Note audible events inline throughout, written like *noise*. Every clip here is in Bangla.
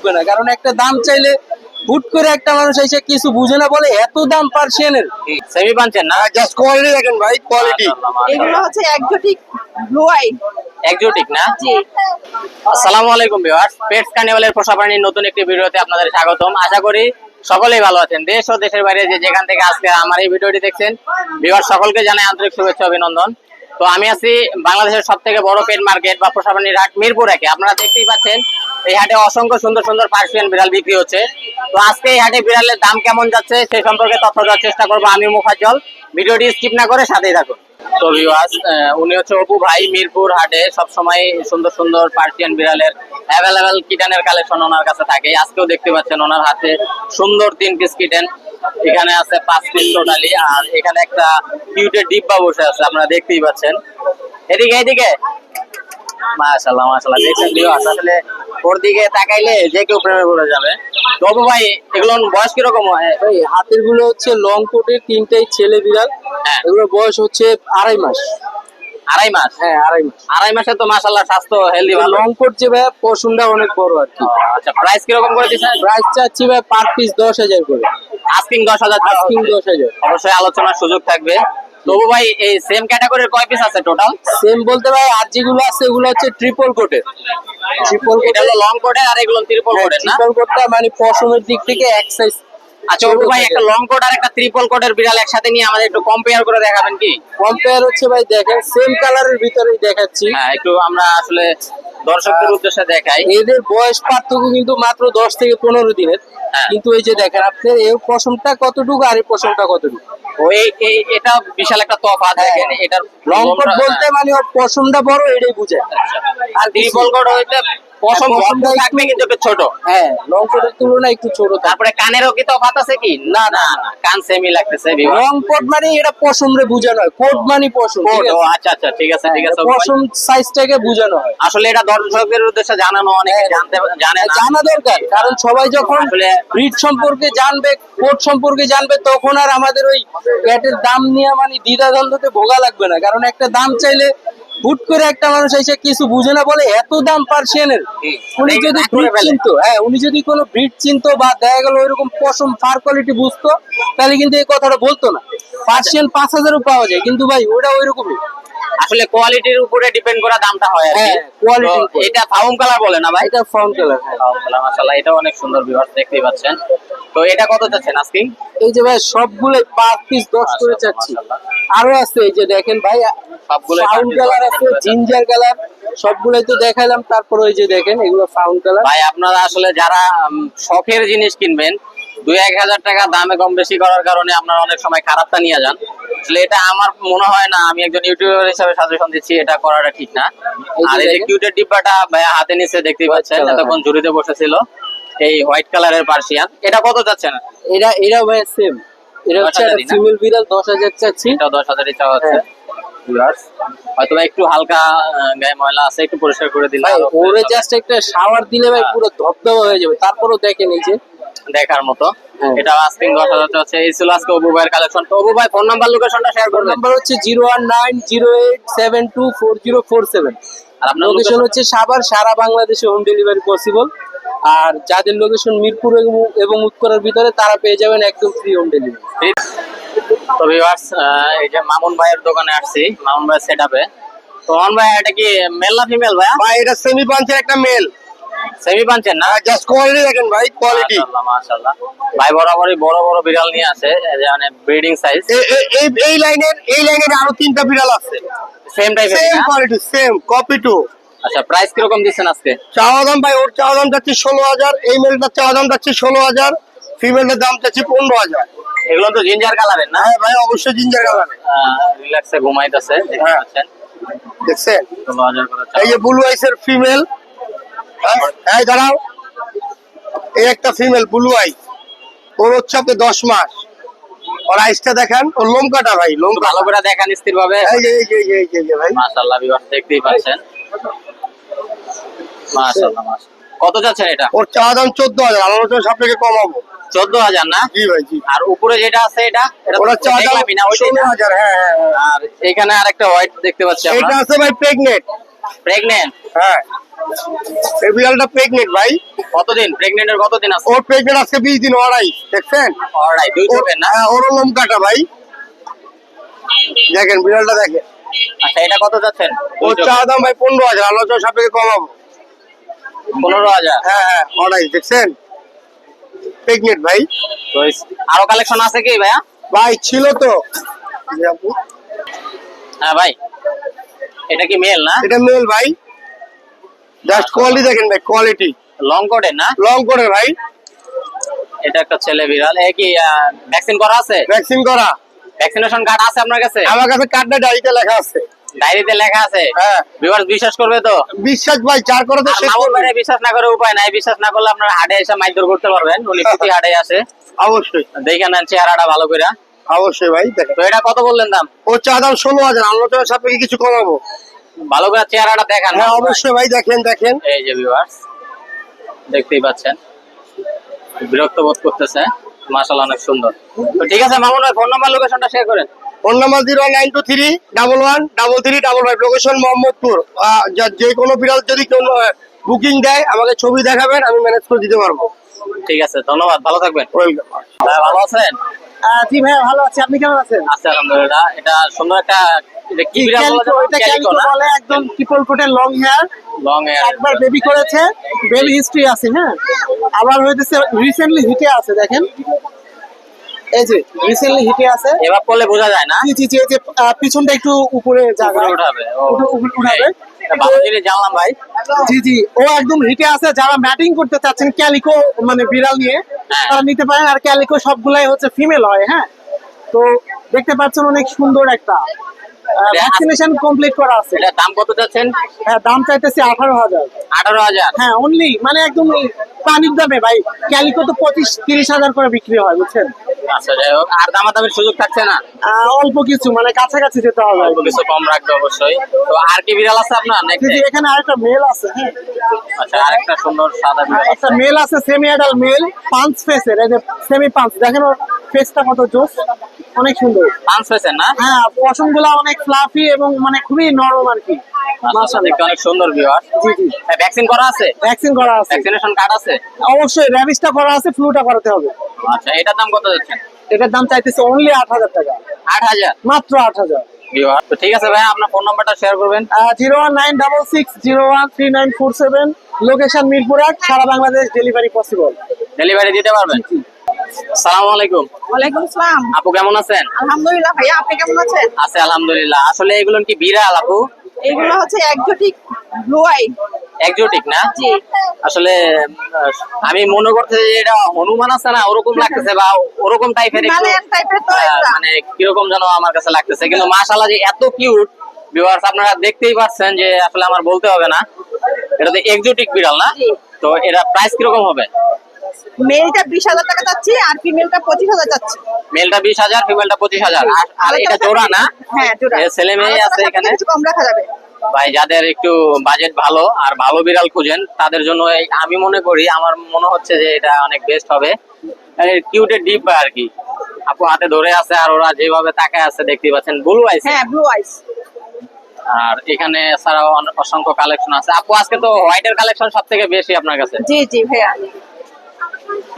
লাগবে না। কারণ একটা দাম চাইলে হুট করে একটা মানুষ এসে কিছু বুঝে না বলে এত দাম পার্সিয়ানের সেমি পাঞ্চের না? জাস্ট কোয়ালিটি দেখেন ভাই কোয়ালিটি এগুলো হচ্ছে একজোটিক ব্লু আই একজোটিক না? জি। আসসালামু আলাইকুম ভিউয়ার্স পেটস কার্নিভালের পোষা প্রাণীর নতুন একটি ভিডিওতে আপনাদের স্বাগতম। আশা করি সকলেই ভালো আছেন। দেশ ও দেশের বাইরে যে যেখান থেকে আজকে আমার এই ভিডিওটি দেখছেন ভিউয়ার্স সকলকে জানাই আন্তরিক শুভেচ্ছা অভিনন্দন। তো আমি আছি বাংলাদেশের সব থেকে বড় পেট মার্কেট বা পোষা প্রাণীর হাট মিরপুর একে। আপনারা দেখতেই পাচ্ছেন এই হাটে অসংখ্য সুন্দর সুন্দর পার্সিয়ান বিড়াল বিক্রি হচ্ছে। তো আজকে এই হাটে বিড়ালের দাম কেমন যাচ্ছে সেই সম্পর্কে তথ্য দেওয়ার চেষ্টা করব আমি মুখাজ্জল ভিডিওটি স্কিপ না করে সাথেই থাকুন। তো ভিউয়ার্স উনি হচ্ছে অপু ভাই, মিরপুর হাটে সবসময় সুন্দর সুন্দর পার্সিয়ান বিড়ালের অ্যাভেলেবেল কিটানের কালেকশন ওনার কাছে থাকে। আজকেও দেখতে পাচ্ছেন ওনার হাতে সুন্দর তিন পিস কিটেন এখানে আছে পাঁচ পিস টোটালি আর এখানে একটা কিউটের ডিব্বা বসে আছে, আপনারা দেখতেই পাচ্ছেন। এদিকে এদিকে। মাশাল্লাহ মাশাল্লাহ দেখছেন ভিউয়ার্স আসলে ওর দিকে তাকাইলে যে কেউ প্রেমে পড়ে যাবে। তো অপু ভাই এগুলো বয়স কীরকম হয়? ভাই হাতেরগুলো হচ্ছে লং কোটের তিনটাই ছেলে বিড়াল। হ্যাঁ। এগুলোর বয়স হচ্ছে আড়াই মাস। আড়াই মাস? হ্যাঁ আড়াই মাস। আড়াই মাসে তো মাশাল্লাহ স্বাস্থ্য হেলদি ভালো। লং কোট যে ভাই পশমটা অনেক বড় আর কি। আচ্ছা প্রাইস কীরকম করে দিচ্ছেন? প্রাইস চাচ্ছি ভাই পার পিস দশ হাজার করে। আস্কিং দশ হাজার। আস্কিং দশ হাজার। অবশ্যই আলোচনার সুযোগ থাকবে। তবু ভাই এই সেম ক্যাটাগরির কয় পিস আছে টোটাল সেম বলতে ভাই আর যেগুলো আছে এগুলো হচ্ছে ট্রিপল কোটের ট্রিপল কোট লং কোটের আর এগুলো ত্রিপল কোটের না? ট্রিপল কোটটা মানে পশমের দিক থেকে এক সাইজ আচ্ছা অপু ভাই একটা লং কোট আর একটা ত্রিপল কোটের বিড়াল একসাথে নিয়ে আমাদের একটু কম্পেয়ার করে দেখাবেন কি? কম্পেয়ার হচ্ছে ভাই দেখেন সেম কালারের ভিতরেই দেখাচ্ছি। হ্যাঁ একটু আমরা আসলে দর্শকদের উদ্দেশ্যে দেখাই। এদের বয়স পার্থক্য কিন্তু মাত্র দশ থেকে পনেরো দিনের। হ্যাঁ। কিন্তু এই যে দেখেন আপনার এই পশমটা কতটুকু আর এই পশমটা কতটুকু? ওই এই এটা বিশাল একটা তফাৎ দেখেন এটার লং কোট বলতে মানে পশমটা বড় এটাই বুঝায় আর ত্রিপল কোট হইতে পশম হ্যাঁ, পশমটা ভরপুর একটু- থাকবে কিন্তু একটু ছোট। হ্যাঁ লং কোটের তুলনায় একটু ছোট তারপরে কানেরও কি তফাৎ আছে কি? না না না, কান সেমি লাগতেছে লং কোট মানে এটা পশম রে বোঝানো হয়। কোট মানে পশম ও আচ্ছা আচ্ছা ঠিক আছে ঠিক আছে পশম সাইজটাকে বোঝানো হয়। আসলে এটা দর্শকদের উদ্দেশ্যে জানানো অনেকে জানতে জানে জানা দরকার কারণ সবাই যখন ব্রিড সম্পর্কে জানবে কোট সম্পর্কে জানবে তখন আর আমাদের ওই প্যাটের দাম নিয়ে মানে দ্বিধাদ্বন্দ্বতে ভোগা লাগবে না। কারণ একটা দাম চাইলে হুট করে একটা মানুষ এসে কিছু বুঝে না বলে এত দাম পার্সিয়ানের। উনি যদি ব্রিড চিনতো হ্যাঁ উনি যদি কোনো ব্রিড চিনতো বা দেখা গেল ওইরকম পশম ফার কোয়ালিটি বুঝতো তাহলে কিন্তু এই কথাটা বলতো না। পার্সিয়ান পাঁচ হাজারও পাওয়া যায় কিন্তু ভাই ওটা ওইরকমই। আসলে কোয়ালিটির উপরে ডিপেন্ড করা দামটা হয় আর কি। হ্যাঁ। এটা ফাউম কালার বলে না ভাই? এটা ফাউন্ড কালার ফাউম কালার মাশাআল্লাহ এটা অনেক সুন্দর ভিউয়ার্স দেখতেই পাচ্ছেন। তো এটা কত যাচ্ছেন আজকে? এই যে ভাই সবগুলো পার পিস দশ করে চাচ্ছি। আরও আছে এই যে দেখেন ভাই সবগুলো piece কালার আছে জিঞ্জার কালার সবগুলোই তো দেখাইলাম তারপর ওই যে দেখেন এগুলো ফাউন্ড কালার ভাই আপনারা আসলে যারা শখের জিনিস কিনবেন দুই এক হাজার টাকা দামে কম বেশি করার কারণে আপনারা অনেক সময় খারাপটা নিয়ে যান। আসলে এটা আমার মনে হয় না আমি একজন ইউটিউবার হিসেবে সাজেশন দিচ্ছি এটা করাটা ঠিক না। আর এই যে কিউটের ডিব্বাটা ভাই হাতে নিচে দেখতেই পাচ্ছেন এতক্ষণ ঝুড়িতে বসেছিল। এই হোয়াইট কালারের পার্সিয়ান। এটা কত যাচ্ছে না এরা এরা ভাই সেম এটা হচ্ছে? ফিমেল বিড়াল দশ হাজার চাচ্ছি। এটা দশ হাজারই চাওয়া হচ্ছে হ্যাঁ। হয়তো একটু হালকা গায়ে ময়লা আছে একটু পরিষ্কার করে দিলে ওরে জাস্ট একটা শাওয়ার দিলে ভাই হ্যাঁ। পুরো ধবধবা হয়ে যাবে। তারপরও দেখেন এই যে দেখার মতো। এটা আস্কিং হাজার হচ্ছে এই ছিল আজকে অবু ভাইয়ের কালেকশন তো অবু ভাই ফোন নাম্বার লোকেশনটা শেয়ার ফোন করবেন। নাম্বার হচ্ছে zero one nine zero eight seven two four zero four seven. আর আপনার লোকেশন হচ্ছে? সাভার সারা বাংলাদেশে হোম ডেলিভারি পসিবল আর যাদের লোকেশন মিরপুর এবং- উত্তরের ভিতরে তারা পেয়ে যাবেন একদম ফ্রি হোম ডেলিভারি তো ভিউয়ার্স এই যে মামুন ভাইয়ের দোকানে আসছি মামুন ভাইয়ের সেটআপে তো মামুন ভাই এটা কি মেল না ফিমেল ভাই ভাই এটা সেমি পাঞ্চের একটা মেল সেমি পাঞ্চেন না? জাস্ট কোয়ালিটি দেখেন ভাই কোয়ালিটি মাশাআল্লাহ ভাই বরাবরই বড় বড় বিড়াল নিয়ে আসে মানে ব্রিডিং সাইজ এই এই লাইনের এই লাইনের আরও তিনটা বিড়াল আছে। সেম টাইপের same quality same copy too আচ্ছা প্রাইস কীরকম দিচ্ছেন আজকে? চাওয়া দাম ভাই ওর চাওয়া দাম যাচ্ছে ষোলো হাজার এই মেলটার চাওয়া দাম যাচ্ছে ষোলো হাজার ফিমেলের দাম যাচ্ছে পনেরো হাজার। এগুলো তো জিঞ্জার কালারের না? হ্যাঁ ভাই অবশ্যই জিঞ্জার কালার রিল্যাক্সে ঘুমাইতেছে দেখতে হ্যাঁ। পাচ্ছেন। দেখছেন? এই যে ব্লু আইসের ফিমেল এই দাঁড়াও। এই একটা ফিমেল ব্লু আইস ওর হচ্ছে আপনি দশ মাস। ওর আইসটা দেখেন ওর লোম কাটা ভাই লোম ভালো করে দেখান স্থির ভাবে এই যে এই যে এই যে, এই যে, ভাই। মাশাআল্লাহ ভিউয়ার্স দেখতেই পাচ্ছেন। মাশাআল্লাহ মাশাআল্লাহ। কত যাচ্ছেন এটা? ওর চাওয়া দাম চোদ্দ হাজার আমার হচ্ছে আপনাকে কমাবো চোদ্দ হাজার না? জি ভাই জি। আর উপরে যেটা আছে এটা? এটা তো ওরা দাম না ষোলো হ্যাঁ হ্যাঁ হ্যাঁ। আর এখানে আরেকটা হোয়াইট দেখতে পাচ্ছি এটা আছে ভাই প্রেগনেন্ট প্রেগনেন্ট হ্যাঁ। এই বিড়ালটা প্রেগনেন্ট ভাই। কতদিন? প্রেগনেন্টের কতদিন আছে? ওর প্রেগনেন্ট আজকে বিশ দিন ওরাই দেখছেন? অলরাইট দুই ওর চোখের না? হ্যাঁ, ওরও লোম কাটা ভাই। দেখেন বিড়ালটা দেখেন। আচ্ছা এটা কত যাচ্ছেন? ওর চা দাম ভাই পনেরো হাজার। আলোচনা সাপেক্ষে কমাবো। পনেরো হাজার? হ্যাঁ হ্যাঁ ওরাই দেখছেন? প্রেগনেন্ট ভাই। আরও কালেকশন আছে কি ভাইয়া? ভাই ছিল তো। হ্যাঁ ভাই। এটা কি মেল না? এটা মেল ভাই। জাস্ট কোয়ালিটি দেখেন ভাই কোয়ালিটি লং না? লং ভাই। এটা একটা ছেলে বিড়াল। এ কি ভ্যাকসিন করা আছে? ভ্যাকসিন করা। ভ্যাকসিনেশন কার্ড আছে আপনার কাছে? আমার কাছে কার্ডটা ডায়েরিতে লেখা আছে। ডায়েরিতে লেখা আছে? হ্যাঁ। ভিউয়ার্স বিশ্বাস করবে তো? বিশ্বাস ভাই চার করে তো শেষ করবে। বিশ্বাস না করে উপায় নাই। বিশ্বাস না করলে আপনার হাটে এসে মাইদুর করতে পারবেন। উনি *laughs* প্রতি হাটে আসে। অবশ্যই। দেখে নেন চেহারাটা ভালো করে। অবশ্যই ভাই দেখেন। তো এটা কত বললেন দাম? ওর চা দাম ষোলো হাজার। আলোচনা সাপেক্ষে কিছু কমাবো। ভালো করে চেহারাটা দেখান হ্যাঁ অবশ্যই ভাই দেখেন দেখেন। এই যে ভিউয়ার্স দেখতেই পাচ্ছেন। বিরক্ত বোধ করতেছে মাশাআল্লাহ অনেক সুন্দর। তো ঠিক আছে মামুন ভাই ফোন নাম্বার লোকেশনটা শেয়ার করেন। Phone number zero nine two three double one double three double five. Location Mohammadpur. যে কোনো বিড়াল যদি কেউ বুকিং দেয় আমাকে ছবি দেখাবেন আমি ম্যানেজ করে দিতে পারব। ঠিক আছে ধন্যবাদ ভালো থাকবেন। ওয়েলকাম ভালো আছেন? জি ভাই ভালো আছি। আপনি কেমন আছেন? আচ্ছা আলহামদুলিল্লাহ। এটা সুন্দর একটা এটা কি বিড়াল বলা ক্যালিকো এটা ক্যালিকো বলে একদম ট্রিপল কোটের লং হেয়ার লং এর একবার বেবি করেছে। বেবি হিস্ট্রি আছে হ্যাঁ? আবার হইতেছে রিসেন্টলি হিটে আছে দেখেন। এই যে রিসেন্টলি হিটে আছে। এবার করলে বোঝা যায় না? জি জি জি এই যে পিছনটা একটু উপরে উঠাবে জানলাম ভাই। জি জি ও একদম হিটে আছে। যারা ম্যাটিং করতে চাচ্ছেন ক্যালিকো মানে বিড়াল নিয়ে। তারা নিতে পারেন। আর ক্যালিকো সবগুলাই হচ্ছে ফিমেল হয় হ্যাঁ? তো দেখতে পাচ্ছেন অনেক সুন্দর একটা ভ্যাকসিনেশন কমপ্লিট করা আছে। এটা দাম কত যাচ্ছেন? হ্যাঁ দাম চাইতেছি আঠারো হাজার। আঠারো হাজার। হ্যাঁ অনলি মানে একদম পানির দামে ভাই। ক্যালিকো তো পঁচিশ তিরিশ হাজার করে বিক্রি হয় বুঝছেন? আচ্ছা যাই হোক আর দামাদামির সুযোগ থাকছে না? অল্প কিছু মানে কাছাকাছি যেতে হবে। অল্প কিছু কম রাখবে অবশ্যই। তো আর কি বিড়াল আছে আপনার নাকি? এখানে আরেকটা মেল আছে হ্যাঁ। আচ্ছা আরেকটা সুন্দর সাদা একটা মেল আছে। সেমি অ্যাডাল মেল পাঁচ ফেসের এই যে সেমি পাঁচ দেখেন ফেসটা কত জোস। অনেক সুন্দর। পাঁচ পেয়েছেন না? হ্যাঁ পশমগুলা অনেক ফ্লাফি এবং মানে খুবই নরম আর কি। অনেক সুন্দর বিয়ার জি জি। ভ্যাকসিন করা আছে? ভ্যাকসিন করা আছে। ভ্যাকসিনেশন কার্ড আছে? অবশ্যই র্যাবিসটা করা আছে ফ্লুটা করাতে হবে। আচ্ছা এটার দাম কত যাচ্ছেন এটার দাম চাইতেছে অনলি আট হাজার টাকা। আট হাজার? মাত্র আট হাজার। তো ঠিক আছে ভাই আপনার ফোন নাম্বারটা শেয়ার করবেন। Zero one nine double six zero one three nine four seven location Mirpur সারা বাংলাদেশ ডেলিভারি পসিবল ডেলিভারি দিতে পারবেন? সালাম আলাইকুম। ওয়ালাইকুম আসসালাম। আপু কেমন আছেন? আলহামদুলিল্লাহ ভাইয়া আপনি কেমন আছেন? আছে আলহামদুলিল্লাহ। আসলে এগুলো কি বিড়াল আপু? এগুলো হচ্ছে একজোটিক ব্লু আই একজোটিক না? আসলে আমি মনে করতে যে এটা হনুমান আছে না? ওরকম লাগতেছে বা ওরকম টাইপের হিমালয়ান টাইপের। মানে কীরকম যেন আমার কাছে লাগতেছে। কিন্তু মাশাআল্লাহ যে এত কিউট ভিউয়ার্স আপনারা দেখতেই পাচ্ছেন যে আসলে আমার বলতে হবে না। এটা তো এক্সোটিক বিড়াল না? তো এটা প্রাইস কীরকম হবে? মেলটা বিশ হাজার টাকা চাচ্ছি আর ফিমেলটা পঁচিশ হাজার চাচ্ছি। মেলটা বিশ হাজার ফিমেলটা পঁচিশ হাজার। আর- এটা জোড়া না? হ্যাঁ জোড়া। ছেলে মেয়ে আছে এখানে? কিছু কম রাখা যাবে। ভাই যাদের একটু বাজেট ভালো আর ভালো বিড়াল খুঁজেন তাদের জন্য আমি মনে করি আমার মনে হচ্ছে যে এটা অনেক বেস্ট হবে। কিউটের ডিপ আর কি। আপু হাতে ধরে আছে আর ওরা যেভাবে তাকায় আছে দেখতে পাচ্ছেন। ব্লু আইস হ্যাঁ ব্লু আইস আর এখানে অনেক অসংখ্য কালেকশন আছে। আপু আজকে তো হোয়াইটের কালেকশন সব থেকে বেশি আপনার কাছে? জি জি ভাইয়া।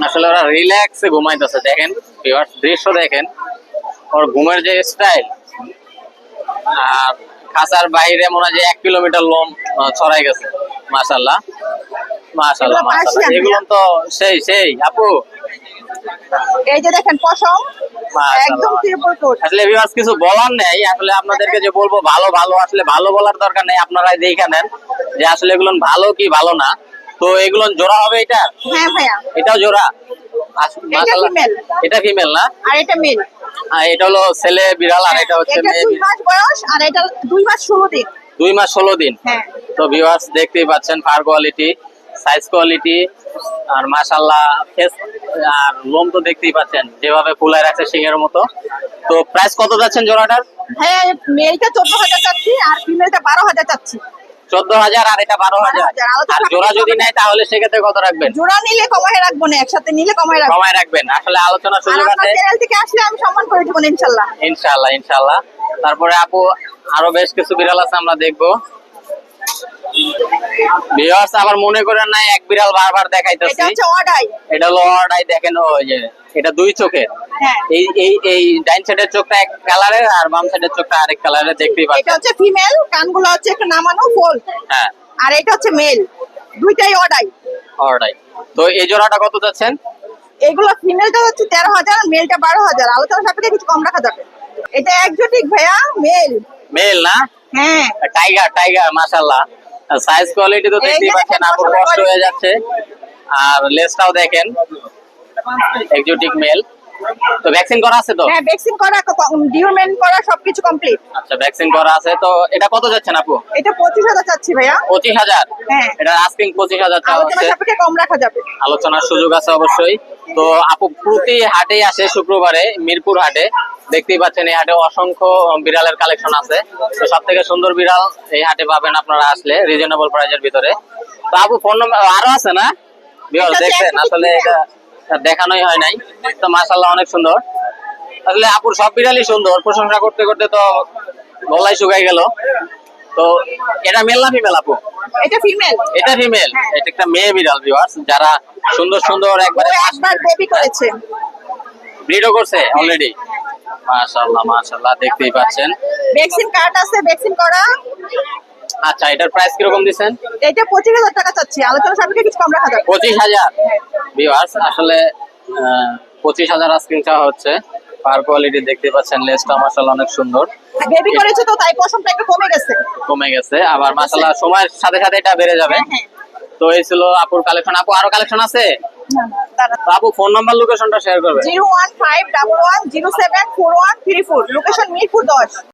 আসলে ওরা রিল্যাক্সে ঘুমাইতেছে দেখেন দৃশ্য দেখেন ওর ঘুমের যে স্টাইল আর খাঁচার বাইরে মনে হয় যে এক কিলোমিটার লোম ছড়াই গেছে এগুলো মাশাল্লাহ Persian, এগুলো তো সেই সেই আপু। এই যে দেখেন পশম একদম ট্রিপল কোট আসলে viewers কিছু বলার নেই আসলে আপনাদেরকে যে বলব ভালো ভালো আসলে ভালো বলার দরকার নেই আপনারাই দেখে নেন যে আসলে এগুলো ভালো কি ভালো না। তো এগুলো জোড়া হবে এটা? হ্যাঁ ভাইয়া। এটাও জোড়া? এটা মাশাআল্লাহ। এটা ফিমেল না? আর এটা মেল। আর এটা হলো ছেলে বিড়াল আর এটা হচ্ছে এটা মেয়ে দুই মাস বয়স আর এটা দুই মাস ষোলো দিন। দুই মাস ষোলো দিন? হ্যাঁ। তো ভিউয়ার্স দেখতেই পাচ্ছেন ফার কোয়ালিটি সাইজ কোয়ালিটি আর মাশাল্লাহ ফেস আর লোম তো দেখতেই পাচ্ছেন যেভাবে ফুলায় রাখছে সিংহের মতো। তো প্রাইস কত যাচ্ছেন জোড়াটার? হ্যাঁ মেলটা চোদ্দ হাজার চাচ্ছি আর ফিমেলটা বারো হাজার চাচ্ছি। চোদ্দ হাজার আর এটা বারো হাজার। আর জোড়া যদি নেয় তাহলে সেক্ষেত্রে কত রাখবেন? জোড়া নিলে কমায় রাখব না একসাথে নিলে কমায় রাখব। সময় রাখবেন। আসলে আলোচনার সুযোগ আছে। চ্যানেল থেকে আসলে আমি সম্মান করে দেবো ইনশাল্লাহ। ইনশাল্লাহ ইনশাল্লাহ। তারপরে আপু আরও বেশ কিছু বিড়াল আছে আমরা দেখব। ভিউয়ার্স আবার মনে করেন না এক বিড়াল বারবার এটা হচ্ছে অডাই। এটা হলো অর্ডাই দেখেন ওই যে এটা দুই চোখের হ্যাঁ। এই এই এই ডাইন সাইডের চোখটা এক কালারের আর বাম সাইডের চোখটা আরেক কালারের দেখতেই এটা হচ্ছে ফিমেল কানগুলো হচ্ছে একটু নামানো ফোল্ড হ্যাঁ। আর এটা হচ্ছে মেল দুইটাই অডাই অর্ডাই। তো এই জোড়াটা কত যাচ্ছেন এগুলো ফিমেলটা হচ্ছে তেরো হাজার মেলটা বারো হাজার। আলোচনা সাপেক্ষে কিছু কম রাখা যাবে। এটা একজোটিক ভাইয়া মেল মেল না? হ্যাঁ। টাইগার টাইগার মাশাআল্লাহ। সাইজ কোয়ালিটি তো দেখতেই পাচ্ছেন আপুর কষ্ট হয়ে যাচ্ছে। আর লেসটাও দেখেন। এক্সোটিক মেল তো ভ্যাকসিন করা আছে তো? হ্যাঁ ভ্যাকসিন করা ডিউরমেন্ট করা সবকিছু কমপ্লিট আচ্ছা ভ্যাকসিন করা আছে। তো এটা কত যাচ্ছেন আপু? এটা পঁচিশ হাজার চাচ্ছি ভাইয়া। পঁচিশ হাজার? হ্যাঁ। এটা আস্কিং পঁচিশ হাজার চাওয়া আলোচনা হচ্ছে। কম রাখা যাবে। আলোচনার সুযোগ আছে অবশ্যই। তো আপু প্রতি হাটে আসে শুক্রবারে মিরপুর হাটে। দেখতেই পাচ্ছেন এই হাটে অসংখ্য বিড়ালের কালেকশন আছে। তো সব থেকে সুন্দর বিড়াল এই হাটে পাবেন আপনারা আসলে রিজনেবল প্রাইজের ভিতরে। তো আপু ফোন নম্বর আরও আছে না? দেখছেন আসলে এটা দেখানোই হয় নাই। তো মাশাল্লাহ অনেক সুন্দর। আসলে আপুর সব বিড়ালই সুন্দর। প্রশংসা করতে করতে তো গলায় শুকাই গেল। তো এটা মেল না ফিমেল আপু? এটা ফিমেল এটা ফিমেল এটা একটা মেয়ে বিড়াল ভিউয়ার্স যারা সুন্দর সুন্দর একবারে একবার বেবি করেছে। ব্রিডও করছে অলরেডি মাশাআল্লাহ মাশাআল্লাহ দেখতেই পাচ্ছেন। ভ্যাকসিন কার্ড আছে ভ্যাকসিন করা। আচ্ছা এটার প্রাইস কীরকম দিচ্ছেন? এটা পঁচিশ হাজার টাকা চাচ্ছি আলোচনা সাপেক্ষে কিছু কম রাখা যাবে। পঁচিশ হাজার? ভিউয়ার্স আসলে পঁচিশ হাজার আস্কিং চাওয়া হচ্ছে। পার কোয়ালিটি দেখতে পাচ্ছেন লেসটা মাশাআল্লাহ অনেক সুন্দর। বেবি করেছে তো তাই পশমটা একটু কমে গেছে। কমে গেছে আবার মাশাআল্লাহ সময়ের সাথে সাথে এটা বেড়ে যাবে। হ্যাঁ হ্যাঁ। তো এই ছিল আপুর কালেকশন আপু আরও কালেকশন আছে? আপু ফোন নাম্বার লোকেশনটা শেয়ার করবে zero one five double one zero seven four one three four location Mirpur দশ।